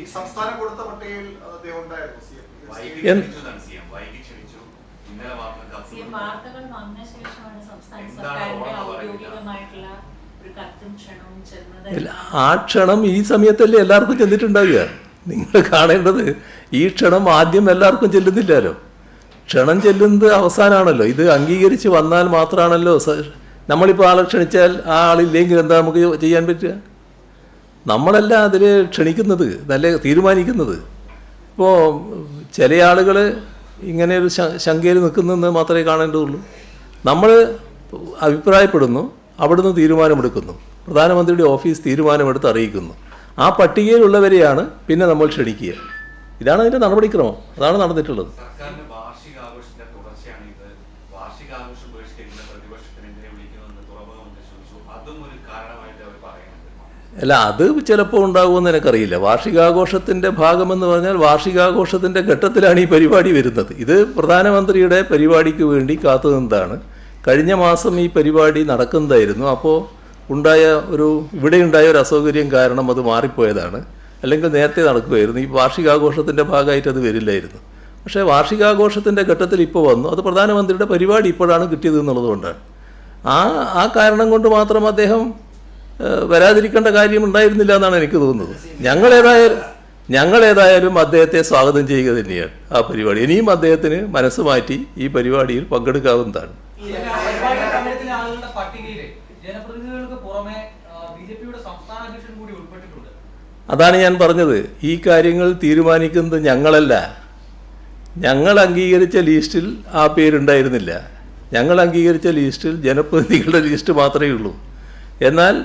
ഈ സംസ്ഥാനം കൊടുത്ത പട്ടികയിൽ അദ്ദേഹം ഉണ്ടായിരുന്നു. C M. വാർത്തകൾ വന്ന ശേഷമാണ് സംസ്ഥാന സർക്കാരിന്റെ ഔദ്യോഗികമായിട്ടുള്ള ആ ക്ഷണം ഈ സമയത്തല്ലേ എല്ലാവർക്കും ചെന്നിട്ടുണ്ടാവുക? നിങ്ങൾ കാണേണ്ടത് ഈ ക്ഷണം ആദ്യം എല്ലാവർക്കും ചെല്ലുന്നില്ലല്ലോ. ക്ഷണം ചെല്ലുന്നത് അവസാനമാണല്ലോ ഇത് അംഗീകരിച്ച് വന്നാൽ മാത്രമാണല്ലോ നമ്മളിപ്പോൾ ആളെ ക്ഷണിച്ചാൽ ആ ആളില്ലെങ്കിൽ എന്താ നമുക്ക് ചെയ്യാൻ പറ്റുക? നമ്മളല്ല അതിൽ ക്ഷണിക്കുന്നത് നല്ല തീരുമാനിക്കുന്നത്. ഇപ്പോൾ ചില ആളുകൾ ഇങ്ങനെ ഒരു ശങ്കയിൽ നിൽക്കുന്നെന്ന് മാത്രമേ കാണേണ്ടതുള്ളൂ. നമ്മൾ അഭിപ്രായപ്പെടുന്നു അവിടുന്ന് തീരുമാനമെടുക്കുന്നു. പ്രധാനമന്ത്രിയുടെ ഓഫീസ് തീരുമാനമെടുത്ത് അറിയിക്കുന്നു. ആ പട്ടികയിലുള്ളവരെയാണ് പിന്നെ നമ്മൾ ക്ഷണിക്കുക. ഇതാണ് അതിന്റെ നടപടിക്രമം. അതാണ് നടന്നിട്ടുള്ളത്. സർക്കാരിന്റെ വാർഷികാഘോഷത്തിന്റെ തുടർച്ചയാണ് ഇത്. വാർഷികാഘോഷം ബഹിഷ്കരിക്കുന്ന പ്രതിപക്ഷത്തിന് എന്തിനെ വിളിക്കുമെന്ന് തുറമുഖ മന്ത്രി ചോദിച്ചു അതും ഒരു കാരണമായിട്ട് അവർ അല്ല അത് ചിലപ്പോൾ ഉണ്ടാകുമെന്ന് എനിക്കറിയില്ല. വാർഷികാഘോഷത്തിന്റെ ഭാഗമെന്ന് പറഞ്ഞാൽ വാർഷികാഘോഷത്തിന്റെ ഘട്ടത്തിലാണ് ഈ പരിപാടി വരുന്നത്. ഇത് പ്രധാനമന്ത്രിയുടെ പരിപാടിക്ക് വേണ്ടി കാത്തു നിന്നതാണ് കഴിഞ്ഞ മാസം ഈ പരിപാടി നടക്കുന്നതായിരുന്നു. അപ്പോൾ ഉണ്ടായ ഒരു ഇവിടെ ഉണ്ടായ ഒരു അസൗകര്യം കാരണം അത് മാറിപ്പോയതാണ്. അല്ലെങ്കിൽ നേരത്തെ നടക്കുമായിരുന്നു. ഈ വാർഷികാഘോഷത്തിന്റെ ഭാഗമായിട്ട് അത് വരില്ലായിരുന്നു. പക്ഷേ വാർഷികാഘോഷത്തിന്റെ ഘട്ടത്തിൽ ഇപ്പോൾ വന്നു. അത് പ്രധാനമന്ത്രിയുടെ പരിപാടി ഇപ്പോഴാണ് കിട്ടിയത് എന്നുള്ളതുകൊണ്ടാണ് ആ ആ കാരണം കൊണ്ട് മാത്രം അദ്ദേഹം വരാതിരിക്കേണ്ട കാര്യം ഉണ്ടായിരുന്നില്ല എന്നാണ് എനിക്ക് തോന്നുന്നത്. ഞങ്ങൾ ഏതായാലും ഞങ്ങൾ ഏതായാലും അദ്ദേഹത്തെ സ്വാഗതം ചെയ്യുക തന്നെയാണ് ആ പരിപാടി. ഇനിയും അദ്ദേഹത്തിന് മനസ്സ് മാറ്റി ഈ പരിപാടിയിൽ പങ്കെടുക്കാവുന്നതാണ്. അതാണ് ഞാൻ പറഞ്ഞത്. ഈ കാര്യങ്ങൾ തീരുമാനിക്കുന്നത് ഞങ്ങളല്ല. ഞങ്ങൾ അംഗീകരിച്ച ലിസ്റ്റിൽ ആ പേരുണ്ടായിരുന്നില്ല. ഞങ്ങൾ അംഗീകരിച്ച ലിസ്റ്റിൽ ജനപ്രതിനിധികളുടെ ലിസ്റ്റ് മാത്രമേ ഉള്ളൂ. എന്നാൽ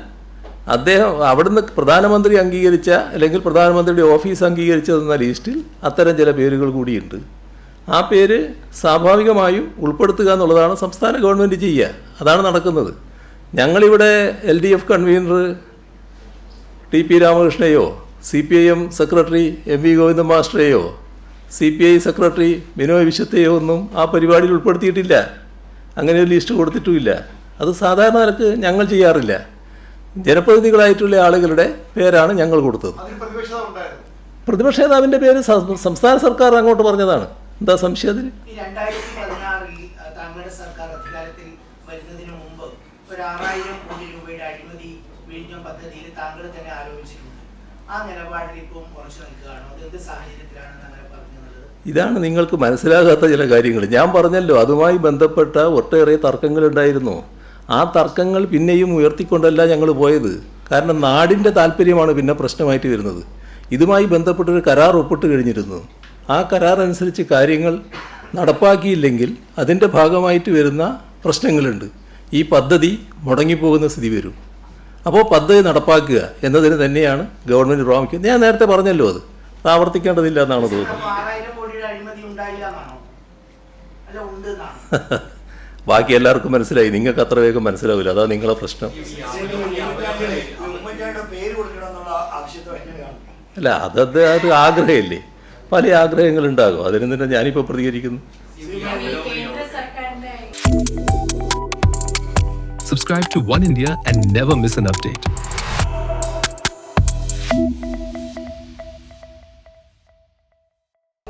അദ്ദേഹം അവിടുന്ന് പ്രധാനമന്ത്രി അംഗീകരിച്ച അല്ലെങ്കിൽ പ്രധാനമന്ത്രിയുടെ ഓഫീസ് അംഗീകരിച്ചതെന്ന ലിസ്റ്റിൽ അത്തരം ചില പേരുകൾ കൂടിയുണ്ട്. ആ പേര് സ്വാഭാവികമായും ഉൾപ്പെടുത്തുക എന്നുള്ളതാണ് സംസ്ഥാന ഗവൺമെന്റ് ചെയ്യുക. അതാണ് നടക്കുന്നത്. ഞങ്ങളിവിടെ L D F convenor T P രാമകൃഷ്ണയോ C P I M secretary M V Govinda മാസ്റ്ററെയോ C P I secretary Binoy വിശ്വത്തെയോ ഒന്നും ആ പരിപാടിയിൽ ഉൾപ്പെടുത്തിയിട്ടില്ല. അങ്ങനെ ഒരു ലിസ്റ്റ് കൊടുത്തിട്ടുമില്ല. അത് സാധാരണ നിലയ്ക്ക് ഞങ്ങൾ ചെയ്യാറില്ല. ജനപ്രതിനിധികളായിട്ടുള്ള ആളുകളുടെ പേരാണ് ഞങ്ങൾ കൊടുത്തത്. ഉണ്ടായിരുന്നു. പ്രതിപക്ഷ നേതാവിന്റെ പേര് സംസ്ഥാന സർക്കാർ അങ്ങോട്ട് പറഞ്ഞതാണ്. എന്താ സംശയം അതിൽ ഈ രണ്ടായിരത്തി പതിനാറിൽ താങ്കളുടെ സർക്കാർ അധികാരത്തിൽ വരുന്നതിന് മുമ്പ് ഒരു ആറായിരം കോടി രൂപയുടെ അഴിമതി വിഴിഞ്ഞം പദ്ധതിയിൽ താങ്കൾ തന്നെ ആരോപിച്ചിട്ടുണ്ട്. ആ നിലപാടിൽ ഇപ്പം ഉറച്ചു നിൽക്കുകയാണോ? അത് എന്ത് സാഹചര്യത്തിലാണ് അങ്ങനെ പറഞ്ഞത് ഇതാണ് നിങ്ങൾക്ക് മനസ്സിലാകാത്ത ചില കാര്യങ്ങൾ. ഞാൻ പറഞ്ഞല്ലോ അതുമായി ബന്ധപ്പെട്ട ഒട്ടേറെ തർക്കങ്ങളുണ്ടായിരുന്നു. ആ തർക്കങ്ങൾ പിന്നെയും ഉയർത്തിക്കൊണ്ടല്ല ഞങ്ങൾ പോയത്. കാരണം നാടിന്റെ താല്പര്യമാണ് പിന്നെ പ്രശ്നമായിട്ട് വരുന്നത്. ഇതുമായി ബന്ധപ്പെട്ടൊരു കരാർ ഒപ്പിട്ട് കഴിഞ്ഞിരുന്നു. ആ കരാർ അനുസരിച്ച് കാര്യങ്ങൾ നടപ്പാക്കിയില്ലെങ്കിൽ അതിന്റെ ഭാഗമായിട്ട് വരുന്ന പ്രശ്നങ്ങളുണ്ട്. ഈ പദ്ധതി മുടങ്ങിപ്പോകുന്ന സ്ഥിതി വരും. അപ്പോൾ പദ്ധതി നടപ്പാക്കുക എന്നതിന് തന്നെയാണ് ഗവൺമെന്റ് പ്രാമുഖ്യം. ഞാൻ നേരത്തെ പറഞ്ഞല്ലോ അത്. ആവർത്തിക്കേണ്ടതില്ല എന്നാണ് തോന്നുന്നത്. ബാക്കി എല്ലാവർക്കും മനസ്സിലായി. നിങ്ങൾക്ക് അത്ര വേഗം മനസ്സിലാവില്ല. അതാ നിങ്ങളെ പ്രശ്നം. അല്ല അത് അത് ആഗ്രഹമില്ലേ? പല ആഗ്രഹങ്ങളുണ്ടാകും അതിന് തന്നെ ഞാനിപ്പോൾ പ്രതികരിക്കുന്നു. Subscribe to One India and never miss an update.